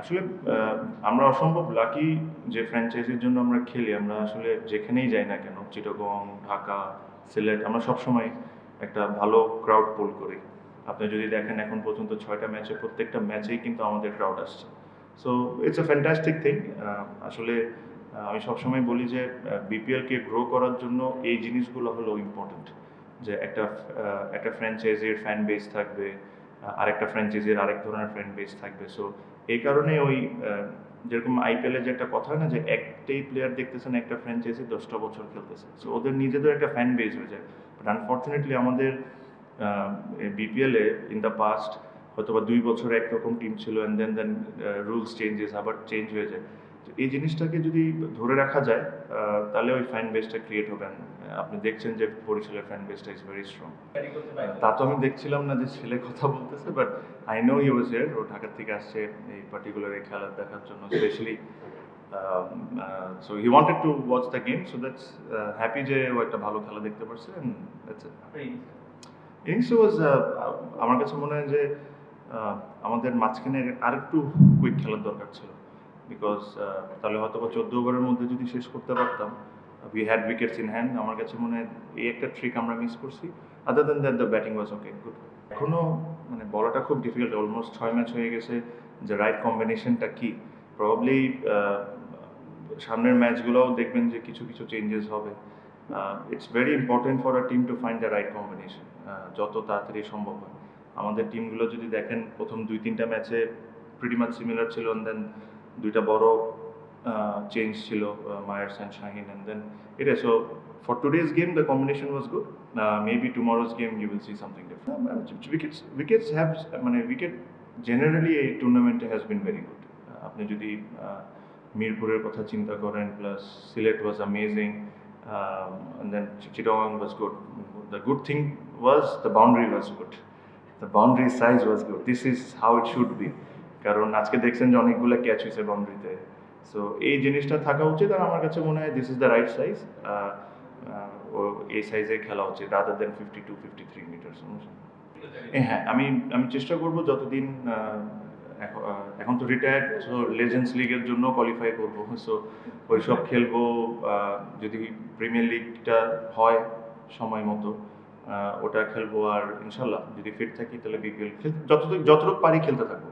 আসলে আমরা অসম্ভব লাকি যে ফ্র্যাঞ্চাইজির জন্য আমরা খেলি। আমরা আসলে যেখানেই যাই না কেন, চিটাগং, ঢাকা, সিলেট, আমরা সবসময় একটা ভালো ক্রাউড পুল করি। আপনি যদি দেখেন এখন পর্যন্ত ছয়টা ম্যাচে, প্রত্যেকটা ম্যাচেই কিন্তু আমাদের ক্রাউড আসছে। So it's a fantastic thing আসলে আমি সবসময় বলি যে বিপিএলকে গ্রো করার জন্য এই জিনিসগুলো হলো ইম্পর্ট্যান্ট যে একটা একটা ফ্র্যাঞ্চাইজির ফ্যান বেস থাকবে আরেকটা ফ্র্যাঞ্চাইজির আরেক ধরনের ফ্যান বেস থাকবে। সো এই কারণে ওই যেরকম এর যে একটা কথা হয় না যে একটাই প্লেয়ার দেখতেছেন, একটা ফ্র্যাঞ্চাইজি দশটা বছর খেলতেছে সো ওদের নিজেদের একটা ফ্যান বেস হয়ে যায়। বাট আনফর্চুনেটলি আমাদের বিপিএলে ইন দ্য পাস্ট হয়তো বা দুই বছর একরকম টিম ছিল and then then rules changes আবার চেঞ্জ হয়ে যায়। এই জিনিসটাকে যদি ধরে রাখা যায় তাহলে ওই ফ্যান বেসটা ক্রিয়েট হবে। আপনি দেখছেন যে বরিশালের ফ্যান বেসটা ইজ ভেরি স্ট্রং তা তো আমি দেখছিলাম না যে ছেলে কথা বলতেছে but I know you was here ও ঢাকা থেকে আসছে এই পার্টিকুলার এই খেলা দেখার জন্য specially so he wanted to watch the game so that's happy যে ও একটা ভালো খেলা দেখতে পারছে ইট ইনিংসে। ওয়াজ আমার কাছে মনে হয় যে আমাদের মাঝখানে আরেকটু কুইক খেলার দরকার ছিল। বিকজ তাহলে হয়তো বা চোদ্দ ওভারের মধ্যে যদি শেষ করতে পারতাম we had wickets in hand আমার কাছে মনে হয় এই একটা ট্রিক আমরা মিস করছি। Other than that the batting was okay good এখনও মানে বলাটা খুব ডিফিকাল্ট অলমোস্ট ছয় ম্যাচ হয়ে গেছে যে রাইট কম্বিনেশনটা কী? প্রবাবলি সামনের ম্যাচগুলোও দেখবেন যে কিছু কিছু চেঞ্জেস হবে। It's very important for a team to find the right combination যত তাড়াতাড়ি সম্ভব হয়। আমাদের টিমগুলো যদি দেখেন, প্রথম দুই তিনটা ম্যাচে প্রিটি মাচ সিমিলার ছিল দেন দুইটা বড় চেঞ্জ ছিল Myers and Shaheen and then এটা so for today's game the combination was good maybe tomorrow's game you will see something different wickets wickets have মানে উইকেট জেনারেলি এই টুর্নামেন্টে হ্যাজ বিন ভেরি গুড আপনি যদি মিরপুরের কথা চিন্তা করেন plus Sylhet was amazing then Chittagong was good. The good thing was the boundary was good. The boundary size was good. This is how it should be. কারণ আজকে দেখছেন যে অনেকগুলো ক্যাচ হয়েছে বাউন্ডারিতে সো এই জিনিসটা থাকা উচিত আর আমার কাছে মনে হয় this is the right size ও এই সাইজে খেলা উচিত rather than fifty two fifty three metre হ্যাঁ আমি আমি চেষ্টা করব যতদিন এখন- তো রিটায়ার্ড সো লেজেন্ডস লিগের জন্য কোয়ালিফাই করব। সো ওইসব খেলব আহ, যদি প্রিমিয়ার লিগটা হয় সময় মতো ওটা খেলব আর ইনশাল্লাহ যদি ফিট থাকি তাহলে বিপিএল যত যতটুকু পারি খেলতে থাকব।